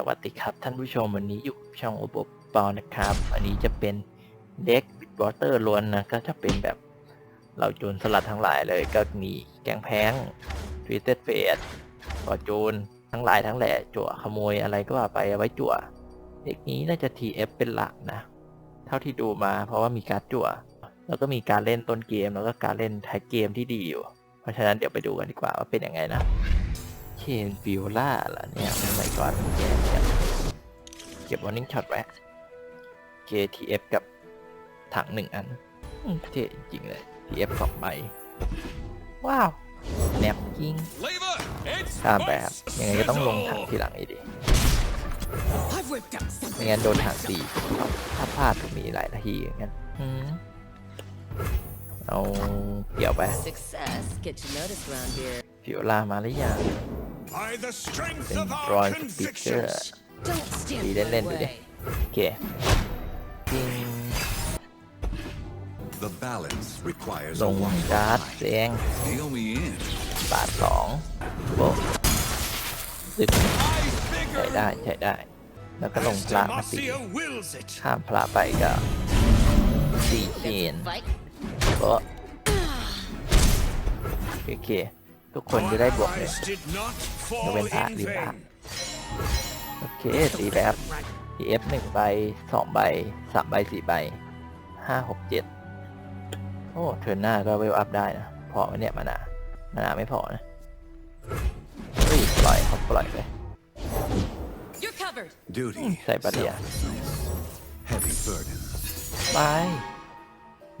สวัสดีครับ ท่านผู้ชมวันนี้อยู่ช่องอโบปอนะครับ อันนี้จะเป็นเด็กบิดวอเตอร์ล้วนนะ ก็จะเป็นแบบเราโจรสลัดทั้งหลายเลย ก็มีแกงแพงทวิตเตอร์เฟสฟอโจรทั้งหลายทั้งแหล่จั่วขโมยอะไรก็ว่าไปเอาไว้จั่ว เด็กนี้น่าจะ TF เป็นหลักนะ เท่าที่ดูมาเพราะว่ามีการจั่ว แล้วก็มีการเล่นต้นเกมแล้วก็การเล่นท้ายเกมที่ดีอยู่ เพราะฉะนั้นเดี๋ยวไปดูกันดีกว่าว่าเป็นยังไงนะ นฟิโอล่าล่ะเนี่ยสมัยก่อนแกเนี่ยเก็บวอร์นิ่งช็อตไว้ KTF กับถังหนึ่งอันเท่จริงเลย TF สองใบ ว้าวแนบจริงข้ามไปครับยังไงก็ต้องลงถังทีหลังอีกดีไม่งั้นโดนถังตีถ้าพลาดก็มีหลายนาทีอย่างนั้นอืมเอาเกี่ยวไป Success gets you noticed around here. ฟิโอล่ามาหรือยัง By the strength เป็น of รอ our ยสปิเกอร์ convictions. Don't stand Đi in đến my lên đi đi. way. โอเคจริง The balance requires ล a ง watchful การ์ด eye. แดง Deal me in. บาทสองโบะซึก I ใช้ figure ได้ใช้ได้ แล้วก็ลงพระมาตี Demacia wills it. ข้ามพระไปก็สี่เกน Fight. โบะโอเค ทุกคนจะได้บวก Our เลย allies did not ยกเว้น fall พระ in ริมพระ vain. โอเคตีแบบ TF หนึ่งใบสองใบสามใบสี่ใบห้าหกเจ็ดโอ้เทิร์นหน้าก็เวลอัพได้นะ พอไหมเนี่ยมานามานาไม่พอนะเฮ้ยปล่อยเขาปล่อยไป You're covered. Duty. Say, buddy, yeah. selflessness, Heavy burden. บาย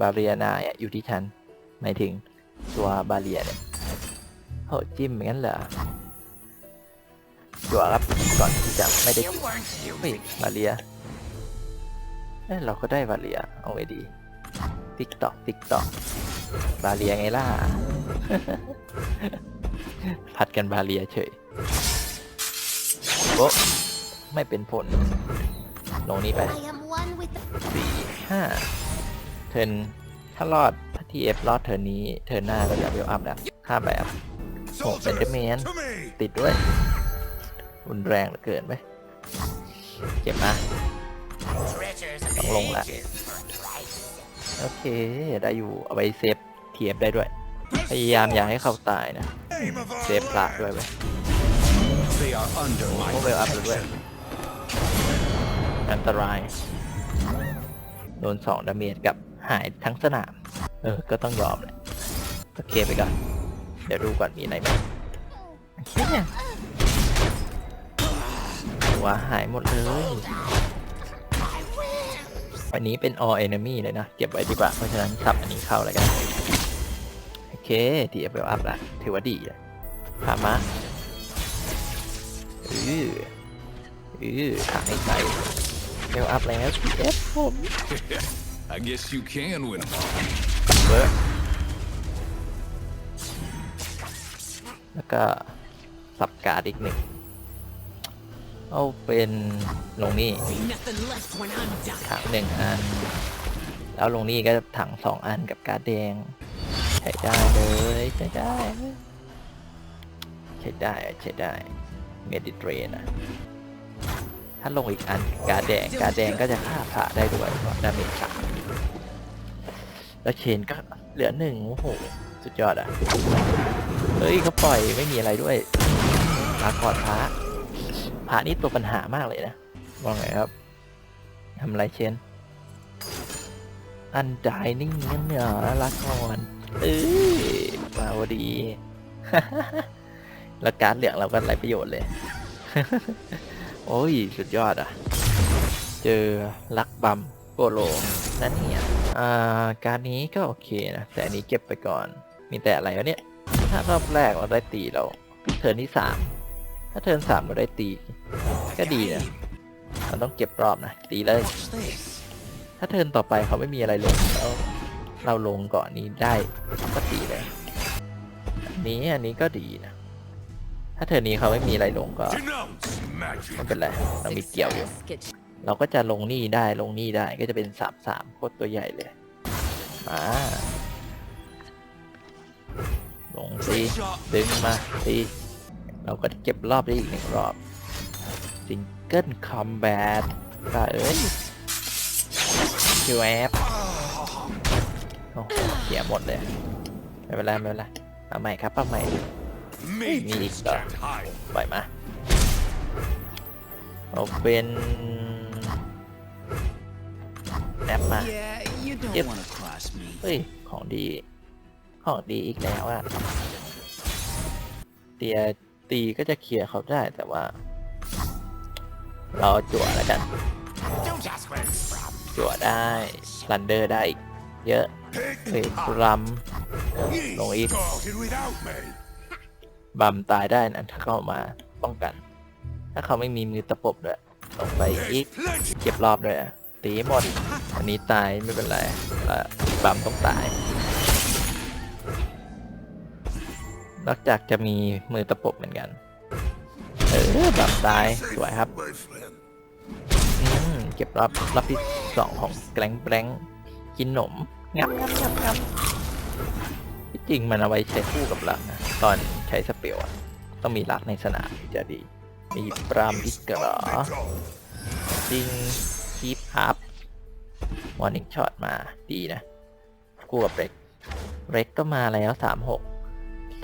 บาเรียนายอะอยู่ที่ฉันหมายถึงตัวบาเรียเนี่ย โหจิ้มอย่างนั้นเหรอจั่วครับก่อนที่จะไม่ได้ You weren't เฮ้ยบาเรียเอ้ยเราก็ได้บาเรียเอาไว้ดี ติ๊กตอกติ๊กตอกบาเรียไงล่ะ ผัดกันบาเรียเฉยโบะไม่เป็นผล ลงนี้ไป I am one with the สี่ห้าเทิร์นถ้ารอดถ้าทีเอฟรอดเทิร์นนี้ เทิร์นหน้าก็จะเวลอัพแล้วข้ามแบบ Oh, Soldiers, Enderman. to me. ติดด้วยรุนแรงเหลือเกินไหมเจ็บนะต้องลงละโอเค ได้อยู่ เอาไปเซฟเทียบได้ด้วย พยายามอย่าให้เขาตายนะ Aim of เซ our ฟพระด้วย land. เว้ย They are under โอ้ my เวลอัพแล้วด้วย อันตราย โดนสองดาเมจกับหายทั้งสนาม เออ ก็ต้องยอมแหละโอเคไปก่อน เดี๋ยวดูก่อนมีอะไรไหมโอเคหัวหายหมดเลยวันนี้เป็น all enemy เลยนะ เก็บไว้ดีกว่า เพราะฉะนั้นสับอันนี้เข้าเลยกันโอเคทีเอฟอัพละถือว่าดีเลยพามะอืออือถังให้ใจเวลอัพแล้วทีเอฟผม I guess you can win them all. เบิร์ แล้วก็สับการ์ดอีกหนึ่ง เอาเป็นลงนี่ถังหนึ่งอัน แล้วลงนี่ก็ถังสองอันกับการ์ดแดง ใช้ได้เลยใช้ได้ ใช้ได้ใช้ได้เมดิเตรนอะถ้าลงอีกอันการ์ดแดงการ์ดแดงก็จะฆ่าพระได้ด้วยดาเมจสามแล้วเชนก็เหลือหนึ่งโอ้โห สุดยอดอะ ฮ้ยเขาปล่อยไม่มีอะไรด้วยลากอนพระพระนี่ตัวปัญหามากเลยนะว่าไงครับทำอะไรเชนอันดายนิ่งงั้นเหรอลาก่อนเอ้ยมาพอดีแล้วการเหลืองเราก็ไรประโยชน์เลย โอ้ย สุดยอดอะ เจอลักบัมโปโลนั่นเนี่ย อ่า การนี้ก็โอเคนะ แต่อันนี้เก็บไปก่อน มีแต่อะไรวะเนี่ย ถ้ารอบแรกเราได้ตีเราเทิร์นที่สามถ้าเทิร์นสามเราได้ตี ก็ดีนะเราต้องเก็บรอบนะตีเลย ถ้าเทิร์นต่อไปเขาไม่มีอะไรลงแล้วเราลงก่อนนี้ได้ก็ตีเลยอันนี้อันนี้ก็ดีนะ ถ้าเทิร์นนี้เขาไม่มีอะไรลงก็ไม่เป็นไรเรามีเกี่ยวอยู่ เราก็จะลงนี่ได้ลงนี่ได้ก็จะเป็นสามสามโคตรตัวใหญ่เลยมา ลงสิดึงมาสิเราก็เก็บรอบได้อีกหนึ่งรอบซิงเกิลคอมแบทก็เอ้ยคิวแอฟโอ้โหเสียหมดเลยไม่เป็นไรไม่เป็นไรเอาใหม่ครับเอาใหม่ Mages stand high. ปล่อยมาเอาเป็นแนบมา Yeah, you don't Yep. want to cross me. เฮ้ยของดี ของดีอีกแล้วอะเตียตีก็จะเคลียร์เขาได้แต่ว่า เราจั่วแล้วกัน จั่วได้ลันเดอร์ได้อีก เยอะเฮ้ยรัม Ye Long eat. started without me. บัมตายได้นะถ้าเข้ามาป้องกัน ถ้าเขาไม่มีมือตะปบด้วยลงไปอีกเก็บรอบด้วยตีหมดอันนี้ตายไม่เป็นไรแล้วบัมต้องตาย นอกจากจะมีมือตะปบเหมือนกัน เออบัมตายสวยครับ My friend. อืมเก็บรอบรอบที่สองของแกล้งแบงกินหนมงับงับงับงับที่จริงมันเอาไว้ใช้คู่กับลักนะตอนใช้สเปียวอะต้องมีลักในสนามถึงจะดี มีปรามอีกเหรอจริงคีปอัพวอร์นิ่งช็อตมาดีนะ คู่กับเร็ก เร็กก็มาแล้วสามหก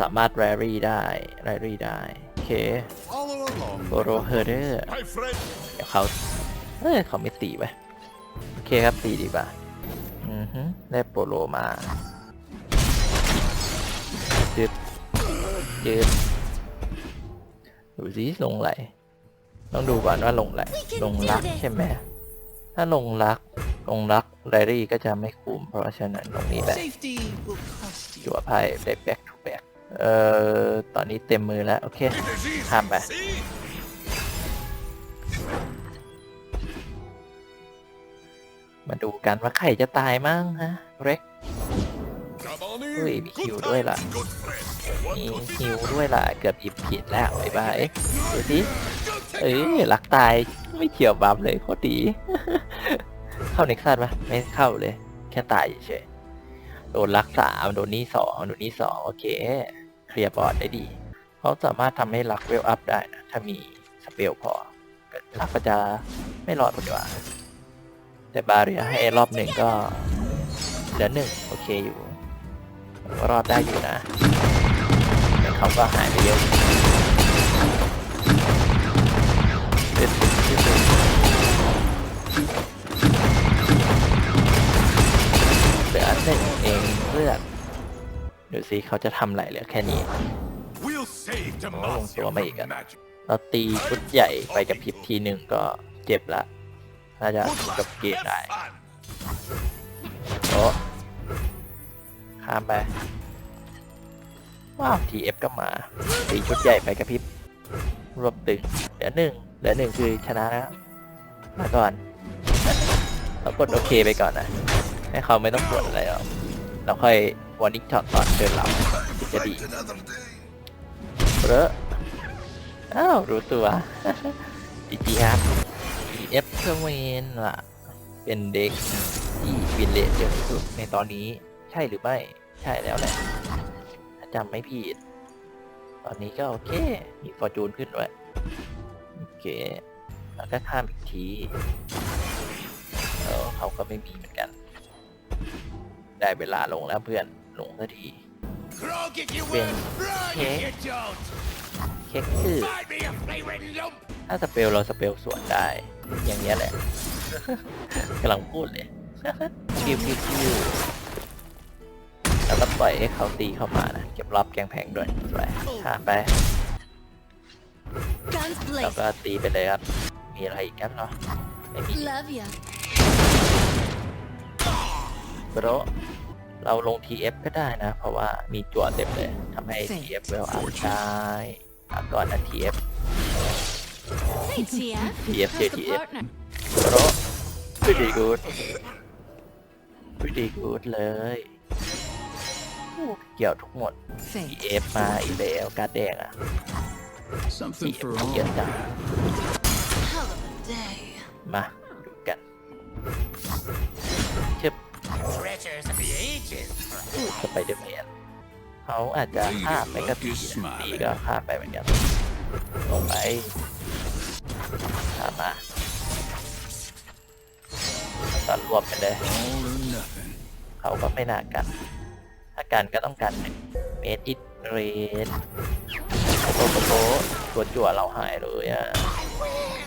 สามารถแรรี่ได้แรรี่ได้ โอเค Follow along. โบโรเฮอร์เดอร์ My friend. เดี๋ยวเขาเอ้ยเขาไม่ตีไปโอเคครับตีดีกว่าอือฮึได้โปโลมาจืดจืดดูสิลงไหล ต้องดูก่อนว่าลงไหล ลงรักใช่ไหมถ้าลงรัก ลงรักไดรี่ก็จะไม่คุ้มเพราะฉะนั้นตรงนี้แหละ Safety will cost you. จั่วไพ่ได้แบ็กทูแบ็ก เอ่อ ตอนนี้เต็มมือแล้ว โอเค It is easy. Ham back. See? มาดูกันว่าใครจะตายมั่งฮะ เร็ก Come on in. Ui, bị Good chịu đuôi times, lại. good friends. What มี could be ฮิวด้วยล่ะ เกือบหยิบผิดแล้วไอ้บ้าเอ๊ะดูสิเอ้ยหลักตายไม่เกี่ยวบัมเลยโคตรดี เข้าเน็กซัสปะไม่เข้าเลย แค่ตายเฉยโดนลักสามโดนนี้สองโดนนี้สองโอเค เคลียร์บอร์ดได้ดี เขาสามารถทำให้ลักเวลอัพได้นะถ้ามีสเปลพอลักก็จะไม่รอดคนดีกว่า แต่บาเรียให้รอบหนึ่งก็เหลือหนึ่งโอเคอยู่ รอดได้อยู่นะแต่เขาก็หายไปเยอะเด็ดที่สุดเหลือหนึ่งเองเลือด ดูสิเขาจะทำอะไรเหลือแค่นี้ We'll save Oh, Demacia so from mày cả. magic. เราตีชุดใหญ่ไปกับพริบทีหนึ่งก็เจ็บละน่าจะ Good จบ luck. เกม Have ได้ fun. โอ้ข้ามไป ว้าว TF ก็มาตีชุดใหญ่ไปกับพริบรวบตึงเหลือหนึ่งเหลือหนึ่งคือชนะแล้วมาก่อนเรากดโอเคไปก่อนนะให้เขาไม่ต้องกดอะไรหรอกเราค่อย วอร์นิ่งช็อตตอนเดินหลับจะดีเบ้ออ้าวรู้ตัวจีจีครับ EF เทเวนล่ะ เป็นเด็กที่วินเลจเยอะที่สุดในตอนนี้ใช่หรือไม่ ใช่แล้วแหละถ้าจำไม่ผิด ตอนนี้ก็โอเค มีฟอร์จูนขึ้นด้วยโอเค แล้วก็ข้ามอีกทีแล้วเขาก็ไม่มีเหมือนกัน ได้เวลาลงแล้วเพื่อน ลงสักที Grog if you Bên will, run thế. if you don't. เช็คชื่อ Find me a flavouring lump. ถ้าสเปลเราสเปลสวนได้ อย่างเนี้ยแหละกำลังพูดเลยคิวคิวคิวแล้วก็ปล่อยให้เขาตีเข้ามานะเก็บรอบแกงแพงด้วยสวยข้ามไป Guns แล้ว blazing. ก็ตีไปเลยครับ มีอะไรอีกกันเหรอไม่มี Love ya. โบร เราลง TF ก็ได้นะ เพราะว่ามีจั่วเต็มเลยทำให้ TF เวลอัพได้อะก่อนนะ TF Hey, TF. TF How's the TF partner? โบร pretty good pretty good เลยโอ้เกี่ยวทุกหมด Fate. TF มาอีกแล้วการดแดงอะ Something for TF เยอะ all. จัง Hell of a day. มาดูกันเชิบ สไปเดอร์แมนเขาอาจจะข้ามไปก็ตีตีก็ข้ามไปเหมือนกันลงไปข้ามมตัดรวบไปเลย เขาก็ไม่น่ากัน ถ้ากันก็ต้องกันเมดอิตเรนโตโตตัวจั่วเราหายเลยอะ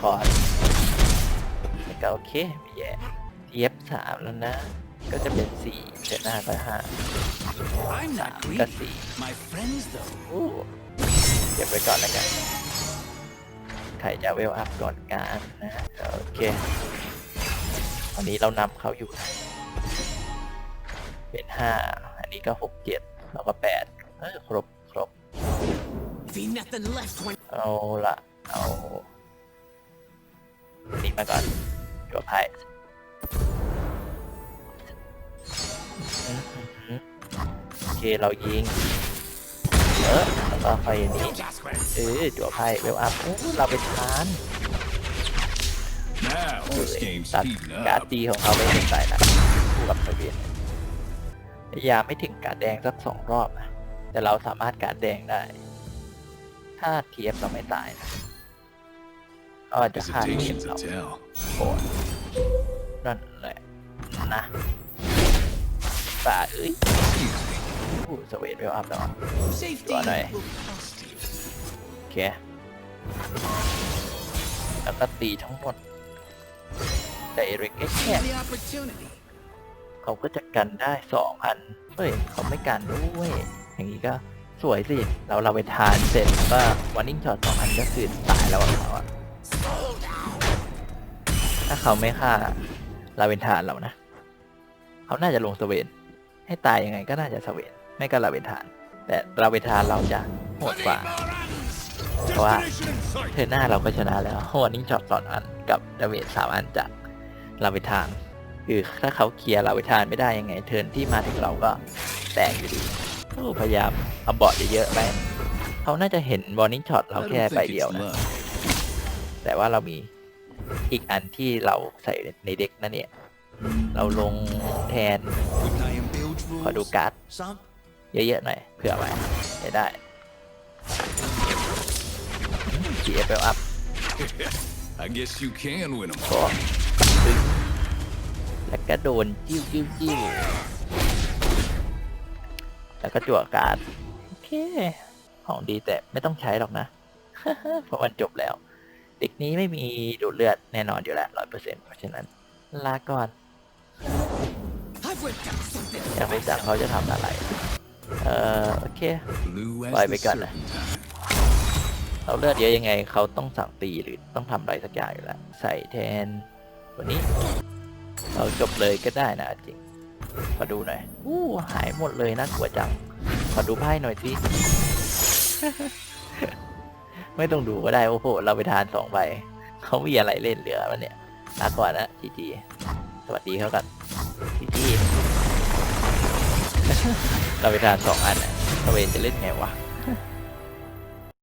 คอร์ดก็โอเคไม่แย่เย็บสามแล้วนะ ก็จะเป็นสี่เดือนหน้าก็ห้า I'm สา not มก็ greedy. สี่ My friends, though. อู้เก็บไว้ก่อนแล้วกันใครจะเวลอัพก่อนการนะโอเคตอนนี้เรานำเขาอยู่ เป็นห้าอันนี้ก็หกเจ็ดแล้วก็แปดเออครบครบ Be nothing left when เอาละเอาอันนี้มาก่อนจั่วไพ่ โอเคเรายิงเออแล้วก็ไฟอันนี้ You just went เออจั่วไพ่เวลอัพโอ้เราไปทาน Now เออ this game's ตัด speeding การ์ด up. ตีของเขาไม่ถึงใส่นะคู่กับทะเบียนพยายามไม่ถึงการ์ดแดงสักสองรอบนะแต่เราสามารถการ์ดแดงได้ ถ้าเทียบเราไม่ตายนะก็อาจจะฆ่าเทียบ Hesitation's เรา a tell. โกรธนั่นแหละนะ ป่าเอ้ย Excuse me. ผู้สเวทเวลอัพแล้ว Safety Rồi này. will cost you. โอเคแล้วก็ตีทั้งหมดแต่เอริกแค่ The opportunity. เขาก็จะกันได้สองอันเฮ้ยเขาไม่กันด้วย อย่างนี้ก็สวยสิ เราเราไปทานเสร็จก็วันนิ่งช็อตสองอันก็คือตายแล้วอะเขาอะถ้าเขาไม่ฆ่าเราเป็นทานเรานะ เขาน่าจะลงสเวน ให้ตายยังไงก็น่าจะสเวนไม่ก็ลาเวนทาน แต่ลาเวนทานเราจะโหดกว่า เพราะว่าเทิร์นหน้าเราก็ชนะแล้วโหดนิ่งช็อตสองอันกับดาเมจสามอันจากลาเวนทาน คือถ้าเขาเคลียร์เราไปทานไม่ได้ยังไง เทิร์นที่มาถึงเราก็แตกอยู่ดีพยายามเอาเบาะเยอะๆไปเขาน่าจะเห็นบอลนิ่งช็อตเราแค่ใบเดียวนะแต่ว่าเรามีอีกอันที่เราใส่ในเด็กนั่นเนี่ย เราลงแทน ขอดู rules? การ์ด Some เยอะๆหน่อยเผื่อไว้จะได้ GFL up I guess you can win them ก็ดึงแล้วก็โดนจิ้วจิ้วจิ้วแล้วก็จั่วการ์ดโอเค ของดีแต่ไม่ต้องใช้หรอกนะ เพราะมันจบแล้ว เด็กนี้ไม่มีดูดเลือดแน่นอนอยู่แล้วร้อยเปอร์เซ็นต์เพราะฉะนั้น ลาก่อน I've worked out something. ยังไม่สั่งเขาจะทำอะไร เอ่อโอเค Blue as Bye, the bye, Gunner. serpentine. เราเลือดเยอะยังไงเขาต้องสั่งตีหรือต้องทำอะไรสักอย่างอยู่แล้วใส่แทนตัวนี้ เราจบเลยก็ได้นะจริงมาดูหน่อยอู้หายหมดเลยนะกลัวจังขอดูไพ่หน่อยสิไม่ต้องดูก็ได้โอ้โหเราไปทานสองใบเขามีอะไรเล่นเหลือมันเนี่ยลาก่อนนะจีจีสวัสดีเขากันจีจี เราไปทานสองอันนะทเวนจะเล่นไงวะ